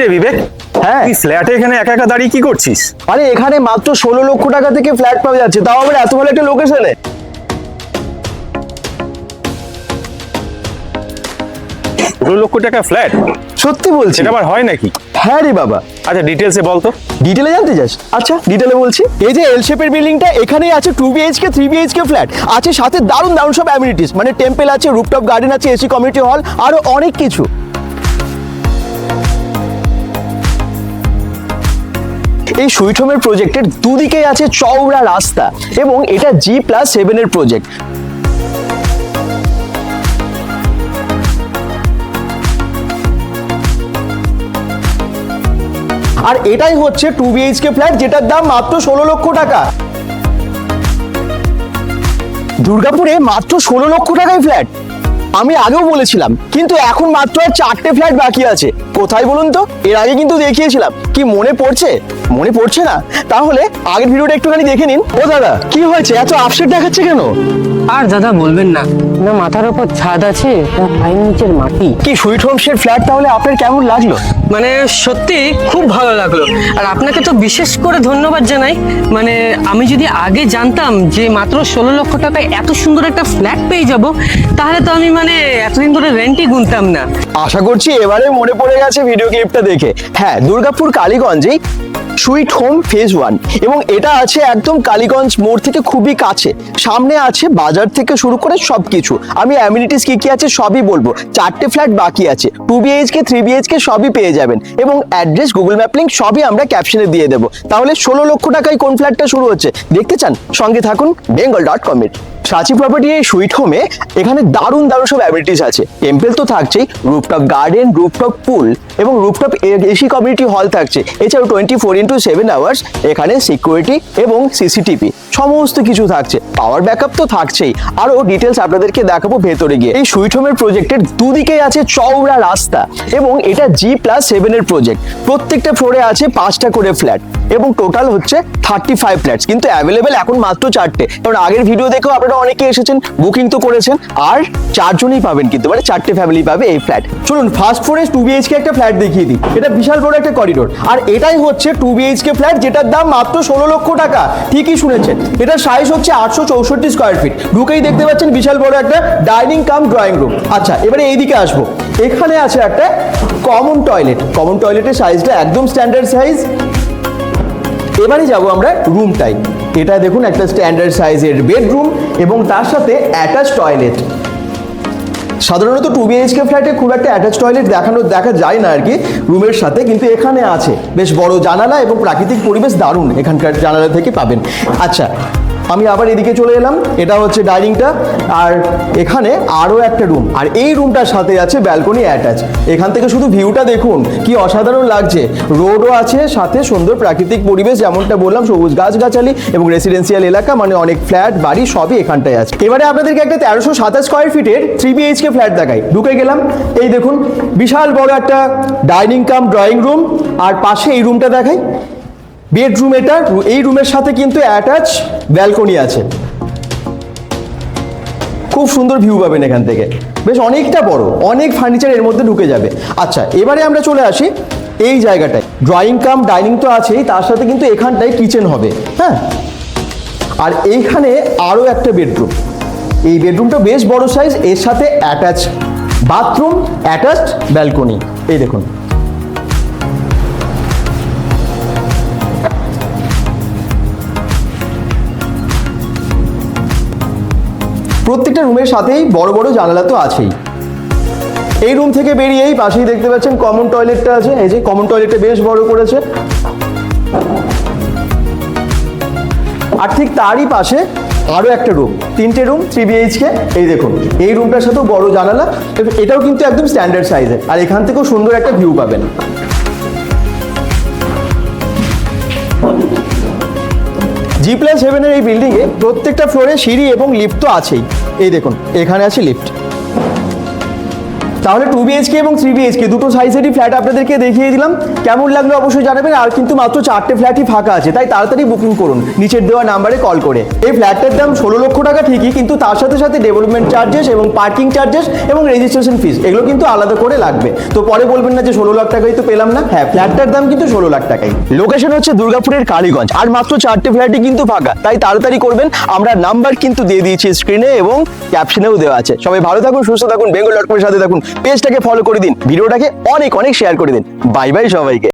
রে বিবেক? হ্যাঁ। তুই ফ্ল্যাটে এখানে একা একা দাঁড়িয়ে কি করছিস? আরে এখানে মাত্র ষোলো লক্ষ টাকা থেকে ফ্ল্যাট পাওয়া যাচ্ছে। তাও আবার এত ভালো একটা লোকেশনে ষোলো লক্ষ টাকা ফ্ল্যাট সত্যি বলছি। সেটা আবার হয় নাকি? হ্যাঁ রে বাবা। আচ্ছা ডিটেলসে বল তো। ডিটেলে জানতে চাস? আচ্ছা ডিটেলে বলছি। এই যে এল শেপের বিল্ডিংটা এখানেই আছে two BHK three BHK flat আছে সাথে দারুণ দারুণ সব অ্যামিনিটিস মানে টেম্পল আছে রুপটপ গার্ডেন আছে এসি কমিউনিটি হল আরও অনেক কিছু। এই সুইট হোমের প্রজেক্টের দুদিকেই আছে চওড়া রাস্তা এবং এটা জি প্লাস সেভেনের প্রজেক্ট আর এটাই হচ্ছে টু বিএইচকে ফ্ল্যাট যেটার দাম মাত্র ষোলো লক্ষ টাকা। দুর্গাপুরে মাত্র ষোলো লক্ষ টাকায় ফ্ল্যাট আমি আগেও বলেছিলাম, কিন্তু এখন মাত্র আর চারটে ফ্ল্যাট বাকি আছে। কোথায় বলুন তো? এর আগে কিন্তু দেখিয়েছিলাম। কি মনে পড়ছে? মনে পড়ছে না? তাহলে আগের ভিডিওটা একটুখানি দেখে নিন। ও দাদা কি হয়েছে? এত আপসেট দেখাচ্ছে কেন? আর দাদা বলবেন না। না মাথার উপর ছাদ আছে না পায়ের নিচের মাটি। কি সুইট হোমসের ফ্ল্যাট তাহলে আপনার কেমন লাগল? মানে সত্যি খুব ভালো লাগল। আর আপনাকে তো বিশেষ করে ধন্যবাদ জানাই। মানে আমি যদি আগে জানতাম যে মাত্র ষোলো লক্ষ টাকায় এত সুন্দর একটা ফ্ল্যাট পেয়ে যাব তাহলে তো আমি মানে এতদিন ধরে রেন্টই গুনতাম না। আশা করছি এবারে মনে পড়ে গেছে ভিডিও ক্লিপটা দেখে। হ্যাঁ দুর্গাপুর কালীগঞ্জেই সুইট হোম ফেজ ওয়ান এবং এটা আছে একদম কালীগঞ্জ মোড় থেকে খুবই কাছে। সামনে আছে বাজার থেকে শুরু করে সব কিছু আমি অ্যামিনিটিস কি কি আছে সবই বলব। চারটে ফ্ল্যাট বাকি আছে। টু বিএইচকে থ্রি বিএইচকে সবই পেয়ে যাবেন। এবং অ্যাড্রেস গুগল ম্যাপ লিঙ্ক সবই আমরা ক্যাপশনে দিয়ে দেবো। তাহলে ষোলো লক্ষ টাকায় কোন ফ্ল্যাটটা শুরু হচ্ছে? দেখতে চান? সঙ্গে থাকুন বেঙ্গল ডট কমের সাচি প্রপার্টি এই সুইট হোমে এখানে দারুণ দারুণ সব অ্যামিনিটিস আছে। টেম্পল তো থাকছেই রুফটপ গার্ডেন রুফটপ পুল এবং রুফটপ এসি কমিউনিটি হল থাকছে। এছাড়াও twenty four into seven hours এখানে সিকিউরিটি এবং সিসিটিভি সমস্ত কিছু থাকছে। পাওয়ার ব্যাকআপ তো থাকছেই। আরও ডিটেলস আপনাদেরকে দেখাবো ভেতরে গিয়ে। এই সুইট হোমের প্রজেক্টের দুদিকেই আছে চওড়া রাস্তা এবং এটা জি প্লাস সেভেনের প্রজেক্ট প্রত্যেকটা ফ্লোরে আছে পাঁচটা করে ফ্ল্যাট এবং টোটাল হচ্ছে থার্টি ফাইভ ফ্ল্যাটস কিন্তু অ্যাভেলেবেল এখন মাত্র চারটে। কারণ আগের ভিডিও দেখেও আপনারা অনেকে এসেছেন বুকিং তো করেছেন, আর চারজনই পাবেন কিন্তু মানে চারটে ফ্যামিলি পাবে এই ফ্ল্যাট চলুন ফার্স্ট ফ্লোরে টু বিএইচকে একটা ফ্ল্যাট দেখিয়ে দিই। এটা বিশাল বড় একটা করিডোর আর এটাই হচ্ছে টু বিএইচকে ফ্ল্যাট যেটার দাম মাত্র ষোলো লক্ষ টাকা। ঠিকই শুনেছেন। এটার সাইজ হচ্ছে আটশো চৌষট্টি স্কোয়ার ফিট ঢুকেই দেখতে পাচ্ছেন বিশাল বড় একটা ডাইনিং কাম ড্রয়িং রুম আচ্ছা এবারে এইদিকে আসব। এখানে আছে একটা কমন টয়লেট কমন টয়লেটের সাইজটা একদম স্ট্যান্ডার্ড সাইজ এবারে যাব আমরা রুম টাইপ এটা দেখুন, একটা স্ট্যান্ডার্ড সাইজের বেডরুম এবং তার সাথে অ্যাটাচ টয়লেট সাধারণত টু বিএইচকে ফ্ল্যাটে খুব একটা অ্যাটাচ টয়লেট দেখানো, দেখা যায় না আর কি রুমের সাথে, কিন্তু এখানে আছে। বেশ বড় জানালা এবং প্রাকৃতিক পরিবেশ দারুণ এখানকার জানালা থেকে পাবেন। আচ্ছা আমি আবার এদিকে চলে এলাম, এটা হচ্ছে ডাইনিংটা, আর এখানে আরও একটা রুম আর এই রুমটার সাথে আছে ব্যালকনি অ্যাটাচ এখান থেকে শুধু ভিউটা দেখুন, কি অসাধারণ লাগছে। রোডও আছে, সাথে সুন্দর প্রাকৃতিক পরিবেশ, যেমনটা বললাম, সবুজ গাছগাছালি এবং রেসিডেন্সিয়াল এলাকা মানে অনেক ফ্ল্যাট বাড়ি সবই এখানটায় আছে। এবারে আপনাদেরকে একটা তেরোশো সাতাশ স্কোয়ার ফিটের থ্রি বিএইচকে ফ্ল্যাট দেখাই। ঢুকে গেলাম, এই দেখুন, বিশাল বড় একটা ডাইনিং কাম ড্রয়িং রুম আর পাশে এই রুমটা দেখাই। বেডরুম এটা, এই রুমের সাথে কিন্তু অ্যাটাচ ব্যালকনি আছে। খুব সুন্দর ভিউ পাবেন এখান থেকে। বেশ অনেকটা বড়, অনেক ফার্নিচার এর মধ্যে ঢুকে যাবে। আচ্ছা এবারে আমরা চলে আসি এই জায়গাটায়। ড্রয়িং কাম ডাইনিং তো আছেই, তার সাথে কিন্তু এখানটায় কিচেন হবে হ্যাঁ? আর এইখানে আরও একটা বেডরুম। এই বেডরুমটা বেশ বড় সাইজ এর সাথে অ্যাটাচ বাথরুম অ্যাটাচড ব্যালকনি এই দেখুন। প্রত্যেকটা রুমের সাথেই বড় বড় জানালা তো আছেই। এই রুম থেকে বেরিয়েই পাশেই দেখতে পাচ্ছেন কমন টয়লেটটা আছে। এই যে কমন টয়লেটটা বেশ বড় করেছে। আর ঠিক তারই পাশে আরও একটা রুম তিনটে রুম থ্রি বিএইচকে এই দেখুন, এই রুমটার সাথেও বড় জানালা এটাও কিন্তু একদম স্ট্যান্ডার্ড সাইজের আর এখান থেকেও সুন্দর একটা ভিউ পাবেন। জি প্লাস সেভেনের এই বিল্ডিংয়ে প্রত্যেকটা ফ্লোরে সিঁড়ি এবং লিফট তো আছেই। এই দেখুন, এখানে আছে লিফট তাহলে টু বিএইচকে এবং থ্রি বিএইচকে দুটো সাইজেরই ফ্ল্যাট আপনাদেরকে দেখিয়ে দিলাম। কেমন লাগল অবশ্যই জানাবেন, আর কিন্তু মাত্র চারটে ফ্ল্যাটই ফাঁকা আছে, তাই তাড়াতাড়ি বুকিং করুন। নিচের দেওয়া নাম্বারে কল করে। এই ফ্ল্যাটটার দাম ষোলো লক্ষ টাকা ঠিকই, কিন্তু তার সাথে সাথে ডেভেলপমেন্ট চার্জেস এবং পার্কিং চার্জেস এবং রেজিস্ট্রেশন ফিস এগুলো কিন্তু আলাদা করে লাগবে। তো পরে বলবেন না যে ষোলো লাখ টাকাই তো পেলাম না। হ্যাঁ ফ্ল্যাটটার দাম কিন্তু ষোলো লাখ টাকাই। লোকেশন হচ্ছে দুর্গাপুরের কালীগঞ্জ, আর মাত্র চারটে ফ্ল্যাটই কিন্তু ফাঁকা, তাই তাড়াতাড়ি করবেন। আমরা নাম্বার কিন্তু দিয়ে দিয়েছি স্ক্রিনে এবং ক্যাপশনেও দেওয়া আছে। সবাই ভালো থাকুন, সুস্থ থাকুন, বেঙ্গল ডট কমের সাথে থাকুন। পেজটাকে ফলো করে দিন। ভিডিওটাকে অনেক অনেক শেয়ার করে দিন। বাই বাই সবাইকে।